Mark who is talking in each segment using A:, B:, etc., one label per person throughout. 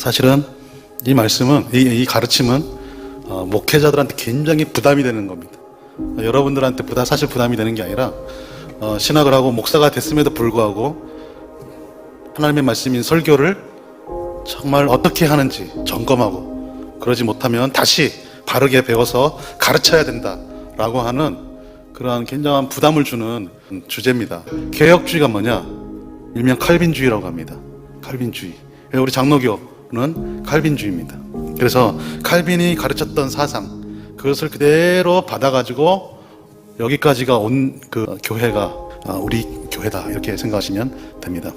A: 사실은 이 말씀은 이, 이 가르침은 어, 목회자들한테 굉장히 부담이 되는 겁니다. 어, 여러분들한테 부담 사실 부담이 되는 게 아니라 어, 신학을 하고 목사가 됐음에도 불구하고 하나님의 말씀인 설교를 정말 어떻게 하는지 점검하고 그러지 못하면 다시 바르게 배워서 가르쳐야 된다라고 하는 그러한 굉장한 부담을 주는 주제입니다. 개혁주의가 뭐냐? 일명 칼빈주의라고 합니다. 칼빈주의. 우리 장로교 는 칼빈주의입니다. 그래서 칼빈이 가르쳤던 사상 그것을 그대로 받아가지고 여기까지가 온 그 교회가 아, 우리 교회다 이렇게 생각하시면 됩니다.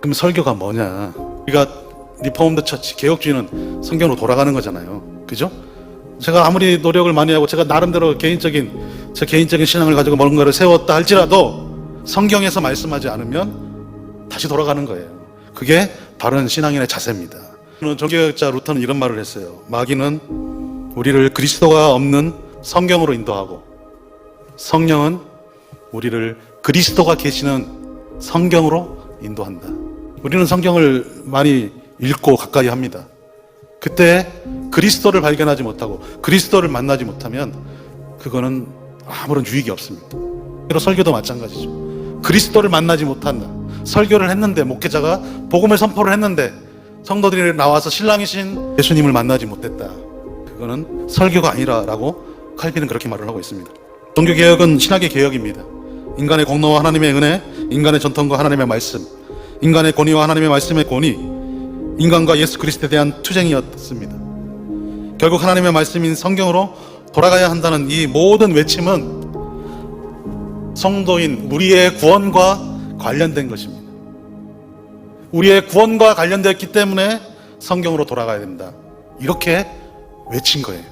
A: 그럼 설교가 뭐냐? 우리가 리포먼드 처치 개혁주의는 성경으로 돌아가는 거잖아요. 그죠? 제가 아무리 노력을 많이 하고 제가 나름대로 개인적인 제 개인적인 신앙을 가지고 뭔가를 세웠다 할지라도 성경에서 말씀하지 않으면 다시 돌아가는 거예요. 그게 바른 신앙인의 자세입니다. 종교학자 루터는 이런 말을 했어요. 마귀는 우리를 그리스도가 없는 성경으로 인도하고 성령은 우리를 그리스도가 계시는 성경으로 인도한다. 우리는 성경을 많이 읽고 가까이 합니다. 그때 그리스도를 발견하지 못하고 그리스도를 만나지 못하면 그거는 아무런 유익이 없습니다. 그리고 설교도 마찬가지죠. 그리스도를 만나지 못한다. 설교를 했는데 목회자가 복음을 선포를 했는데 성도들이 나와서 신랑이신 예수님을 만나지 못했다. 그거는 설교가 아니라라고 칼빈은 그렇게 말을 하고 있습니다. 종교 개혁은 신학의 개혁입니다. 인간의 공로와 하나님의 은혜, 인간의 전통과 하나님의 말씀, 인간의 권위와 하나님의 말씀의 권위, 인간과 예수 그리스도에 대한 투쟁이었습니다. 결국 하나님의 말씀인 성경으로 돌아가야 한다는 이 모든 외침은 성도인 우리의 구원과 관련된 것입니다. 우리의 구원과 관련되었기 때문에 성경으로 돌아가야 된다. 이렇게 외친 거예요.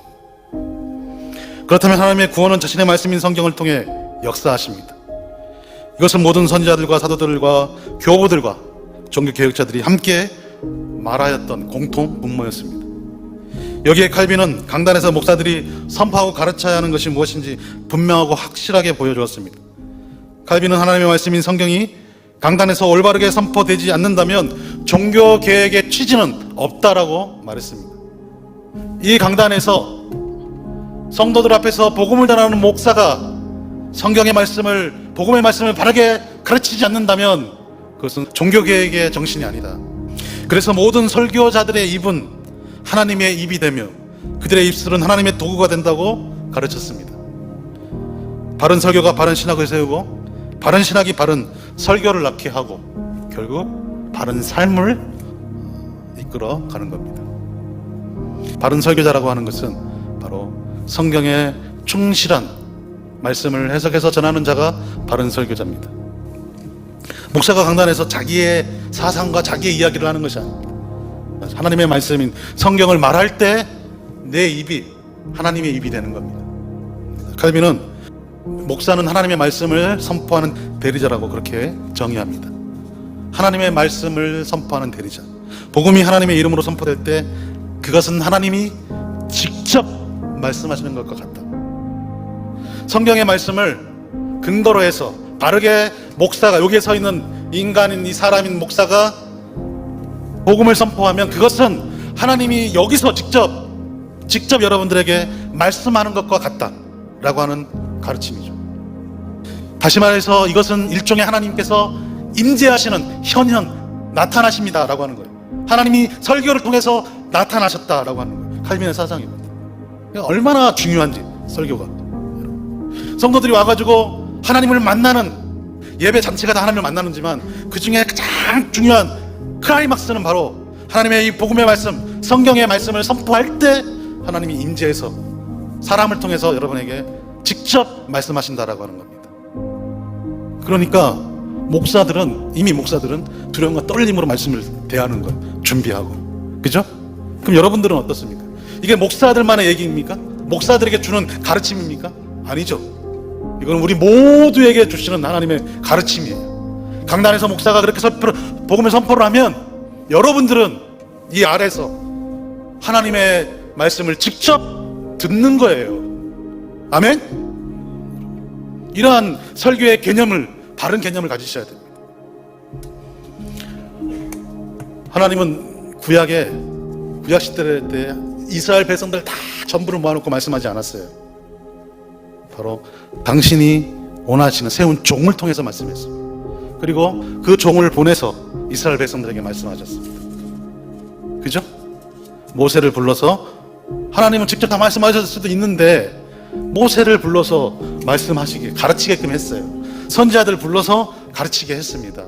A: 그렇다면 하나님의 구원은 자신의 말씀인 성경을 통해 역사하십니다. 이것은 모든 선지자들과 사도들과 교부들과 종교 개혁자들이 함께 말하였던 공통 분모였습니다. 여기에 칼빈은 강단에서 목사들이 선포하고 가르쳐야 하는 것이 무엇인지 분명하고 확실하게 보여주었습니다. 칼빈은 하나님의 말씀인 성경이 강단에서 올바르게 선포되지 않는다면 종교 개혁의 취지는 없다라고 말했습니다. 이 강단에서 성도들 앞에서 복음을 전하는 목사가 성경의 말씀을 복음의 말씀을 바르게 가르치지 않는다면 그것은 종교 개혁의 정신이 아니다. 그래서 모든 설교자들의 입은 하나님의 입이 되며 그들의 입술은 하나님의 도구가 된다고 가르쳤습니다. 바른 설교가 바른 신학을 세우고 바른 신학이 바른 설교를 낳게 하고 결국 바른 삶을 이끌어 가는 겁니다. 바른 설교자라고 하는 것은 바로 성경의 충실한 말씀을 해석해서 전하는 자가 바른 설교자입니다. 목사가 강단에서 자기의 사상과 자기의 이야기를 하는 것이 아닙니다. 하나님의 말씀인 성경을 말할 때 내 입이 하나님의 입이 되는 겁니다. 칼빈은 목사는 하나님의 말씀을 선포하는 대리자라고 그렇게 정의합니다. 하나님의 말씀을 선포하는 대리자. 복음이 하나님의 이름으로 선포될 때 그것은 하나님이 직접 말씀하시는 것과 같다. 성경의 말씀을 근거로 해서 바르게 목사가 여기에 서 있는 인간인 이 사람인 목사가 복음을 선포하면 그것은 하나님이 여기서 직접 직접 여러분들에게 말씀하는 것과 같다라고 하는 가르침이죠. 다시 말해서 이것은 일종의 하나님께서 임재하시는 현현 나타나십니다라고 하는 거예요. 하나님이 설교를 통해서 나타나셨다라고 하는 거예요. 칼빈의 사상입니다. 얼마나 중요한지 설교가 성도들이 와가지고 하나님을 만나는 예배 잔치가 다 하나님을 만나는지만 그 중에 가장 중요한 클라이막스는 바로 하나님의 이 복음의 말씀, 성경의 말씀을 선포할 때 하나님이 임재해서 사람을 통해서 여러분에게 직접 말씀하신다라고 하는 겁니다. 그러니까 목사들은 이미 목사들은 두려움과 떨림으로 말씀을 대하는 걸 준비하고 그죠? 그럼 여러분들은 어떻습니까? 이게 목사들만의 얘기입니까? 목사들에게 주는 가르침입니까? 아니죠. 이건 우리 모두에게 주시는 하나님의 가르침이에요. 강단에서 목사가 그렇게 선포를, 복음의 선포를 하면 여러분들은 이 아래서 하나님의 말씀을 직접 듣는 거예요. 아멘? 이러한 설교의 개념을, 바른 개념을 가지셔야 됩니다. 하나님은 구약에 구약 시대 때 이스라엘 백성들 다 전부를 모아놓고 말씀하지 않았어요. 바로 당신이 원하시는 세운 종을 통해서 말씀했습니다. 그리고 그 종을 보내서 이스라엘 백성들에게 말씀하셨습니다. 그죠? 모세를 불러서 하나님은 직접 다 말씀하셨을 수도 있는데 모세를 불러서 말씀하시게 가르치게끔 했어요. 선지자들 불러서 가르치게 했습니다.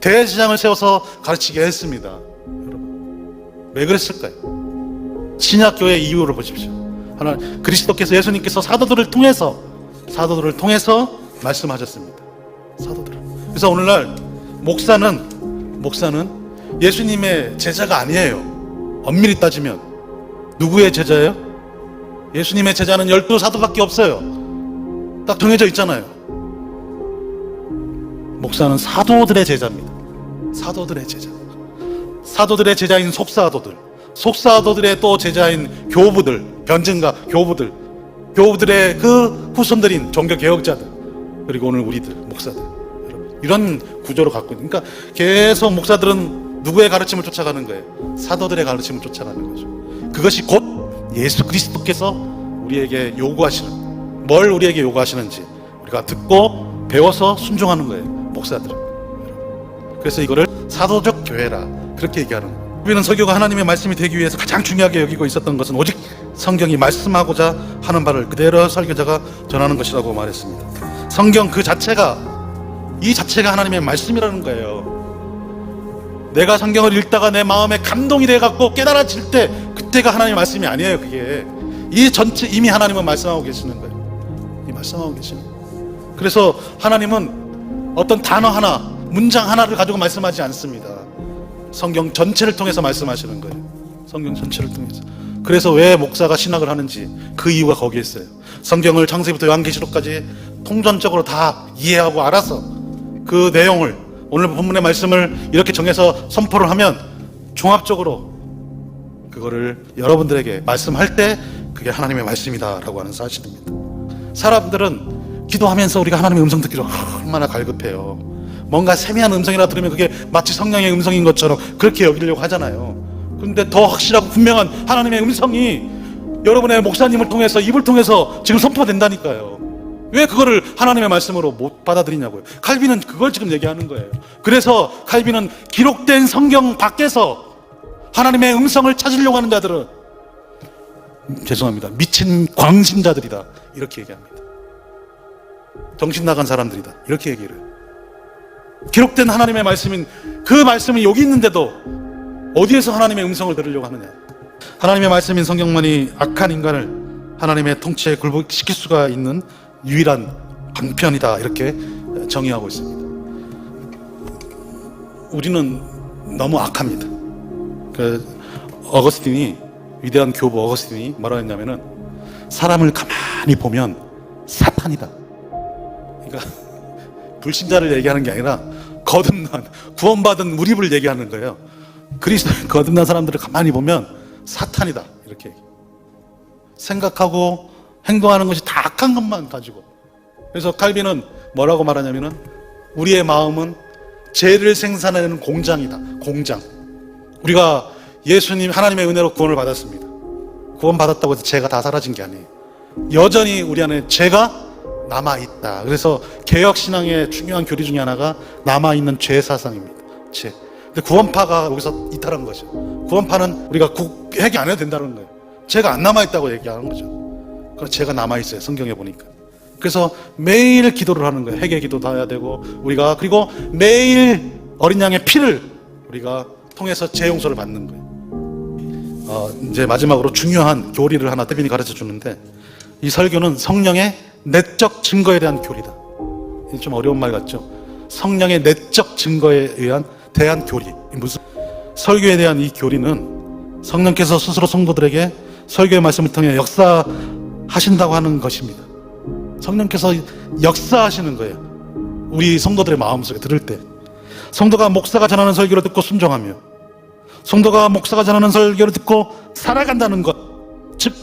A: 대제장을 세워서 가르치게 했습니다. 여러분 왜 그랬을까요? 신약교회 이유를 보십시오. 하나 그리스도께서 예수님께서 사도들을 통해서 사도들을 통해서 말씀하셨습니다. 사도들. 그래서 오늘날 목사는 목사는 예수님의 제자가 아니에요. 엄밀히 따지면 누구의 제자예요? 예수님의 제자는 열두 사도밖에 없어요. 딱 정해져 있잖아요. 목사는 사도들의 제자입니다. 사도들의 제자. 사도들의 제자인 속사도들, 속사도들의 또 제자인 교부들, 변증가 교부들, 교부들의 그 후손들인 종교 개혁자들, 그리고 오늘 우리들 목사들, 여러분 이런 구조로 갖고 있는. 그러니까 계속 목사들은 누구의 가르침을 쫓아가는 거예요? 사도들의 가르침을 쫓아가는 거죠. 그것이 곧 예수 그리스도께서 우리에게 요구하시는 뭘 우리에게 요구하시는지 우리가 듣고 배워서 순종하는 거예요. 목사들은. 그래서 이거를 사도적 교회라 그렇게 얘기하는 거예요. 우리는 설교가 하나님의 말씀이 되기 위해서 가장 중요하게 여기고 있었던 것은 오직 성경이 말씀하고자 하는 바를 그대로 설교자가 전하는 것이라고 말했습니다. 성경 그 자체가 이 자체가 하나님의 말씀이라는 거예요. 내가 성경을 읽다가 내 마음에 감동이 돼 갖고 깨달아질 때 그때가 하나님의 말씀이 아니에요. 그게 이 전체 이미 하나님은 말씀하고 계시는 거예요. 이 말씀하고 계시는. 그래서 하나님은 어떤 단어 하나, 문장 하나를 가지고 말씀하지 않습니다. 성경 전체를 통해서 말씀하시는 거예요. 성경 전체를 통해서. 그래서 왜 목사가 신학을 하는지 그 이유가 거기에 있어요. 성경을 창세기부터 요한계시록까지 통전적으로 다 이해하고 알아서 그 내용을 오늘 본문의 말씀을 이렇게 정해서 선포를 하면 종합적으로 그거를 여러분들에게 말씀할 때 그게 하나님의 말씀이다라고 하는 사실입니다. 사람들은 기도하면서 우리가 하나님의 음성 듣기로 얼마나 갈급해요. 뭔가 세미한 음성이라 들으면 그게 마치 성령의 음성인 것처럼 그렇게 여기려고 하잖아요. 그런데 더 확실하고 분명한 하나님의 음성이 여러분의 목사님을 통해서 입을 통해서 지금 선포된다니까요. 왜 그거를 하나님의 말씀으로 못 받아들이냐고요. 칼빈은 그걸 지금 얘기하는 거예요. 그래서 칼빈은 기록된 성경 밖에서 하나님의 음성을 찾으려고 하는 자들은 음, 죄송합니다. 미친 광신자들이다. 이렇게 얘기합니다. 정신 나간 사람들이다. 이렇게 얘기를 해요. 기록된 하나님의 말씀인 그 말씀이 여기 있는데도 어디에서 하나님의 음성을 들으려고 하느냐. 하나님의 말씀인 성경만이 악한 인간을 하나님의 통치에 굴복시킬 수가 있는 유일한 방편이다. 이렇게 정의하고 있습니다. 우리는 너무 악합니다. 그 어거스틴이 위대한 교부 어거스틴이 뭐라 했냐면은 사람을 가만히 보면 사탄이다. 그러니까 불신자를 얘기하는 게 아니라 거듭난 구원받은 무립을 얘기하는 거예요. 그리스도를 거듭난 사람들을 가만히 보면 사탄이다 이렇게. 생각하고 행동하는 것이 다 악한 것만 가지고. 그래서 칼빈은 뭐라고 말하냐면은 우리의 마음은 죄를 생산하는 공장이다. 공장. 우리가 예수님 하나님의 은혜로 구원을 받았습니다. 구원 받았다고 해서 죄가 다 사라진 게 아니에요. 여전히 우리 안에 죄가 남아 있다. 그래서 개혁 신앙의 중요한 교리 중에 하나가 남아 있는 죄 사상입니다. 죄. 근데 구원파가 여기서 이탈한 거죠. 구원파는 우리가 국 회개 안 해도 된다는 거예요. 죄가 안 남아 있다고 얘기하는 거죠. 그 죄가 남아 있어요. 성경에 보니까. 그래서 매일 기도를 하는 거예요. 회개 기도도 해야 되고 우리가 그리고 매일 어린 양의 피를 우리가 통해서 재용서를 받는 거예요. 어, 이제 마지막으로 중요한 교리를 하나 태빈이 가르쳐 주는데 이 설교는 성령의 내적 증거에 대한 교리다. 좀 어려운 말 같죠? 성령의 내적 증거에 의한 대한 교리. 무슨 설교에 대한 이 교리는 성령께서 스스로 성도들에게 설교의 말씀을 통해 역사하신다고 하는 것입니다. 성령께서 역사하시는 거예요. 우리 성도들의 마음속에 들을 때. 성도가 목사가 전하는 설교를 듣고 순종하며 성도가 목사가 전하는 설교를 듣고 살아간다는 것. 즉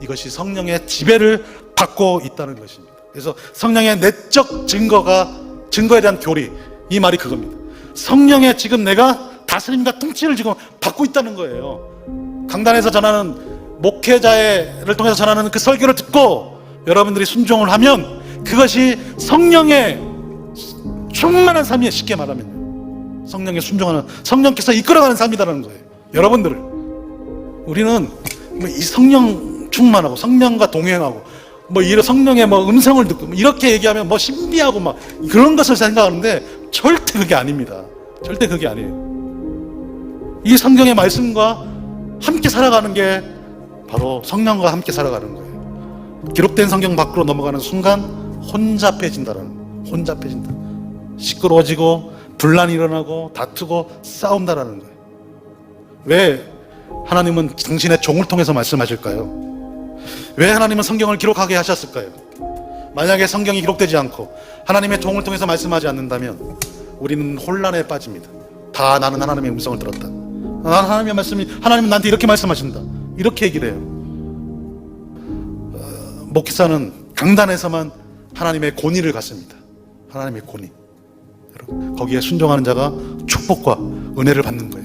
A: 이것이 성령의 지배를 받고 있다는 것입니다. 그래서 성령의 내적 증거가 증거에 대한 교리 이 말이 그겁니다. 성령의 지금 내가 다스림과 통치를 지금 받고 있다는 거예요. 강단에서 전하는 목회자를 통해서 전하는 그 설교를 듣고 여러분들이 순종을 하면 그것이 성령의 충만한 삶이에요. 쉽게 말하면 성령에 순종하는 성령께서 이끌어가는 삶이라는 거예요. 여러분들 우리는 뭐 이 성령 충만하고 성령과 동행하고 뭐 이런 성령의 뭐 음성을 듣고 뭐 이렇게 얘기하면 뭐 신비하고 막 그런 것을 생각하는데 절대 그게 아닙니다. 절대 그게 아니에요. 이 성경의 말씀과 함께 살아가는 게 바로 성령과 함께 살아가는 거예요. 기록된 성경 밖으로 넘어가는 순간 혼잡해진다라는 거예요. 혼잡해진다. 시끄러워지고 분란이 일어나고 다투고 싸운다라는 거예요. 왜 하나님은 당신의 종을 통해서 말씀하실까요? 왜 하나님은 성경을 기록하게 하셨을까요? 만약에 성경이 기록되지 않고 하나님의 종을 통해서 말씀하지 않는다면 우리는 혼란에 빠집니다. 다 나는 하나님의 음성을 들었다. 나는 하나님의 말씀이 하나님은 나한테 이렇게 말씀하신다. 이렇게 얘기를 해요. 어, 목회자는 강단에서만 하나님의 권위를 갖습니다. 하나님의 권위. 거기에 순종하는 자가 축복과 은혜를 받는 거예요.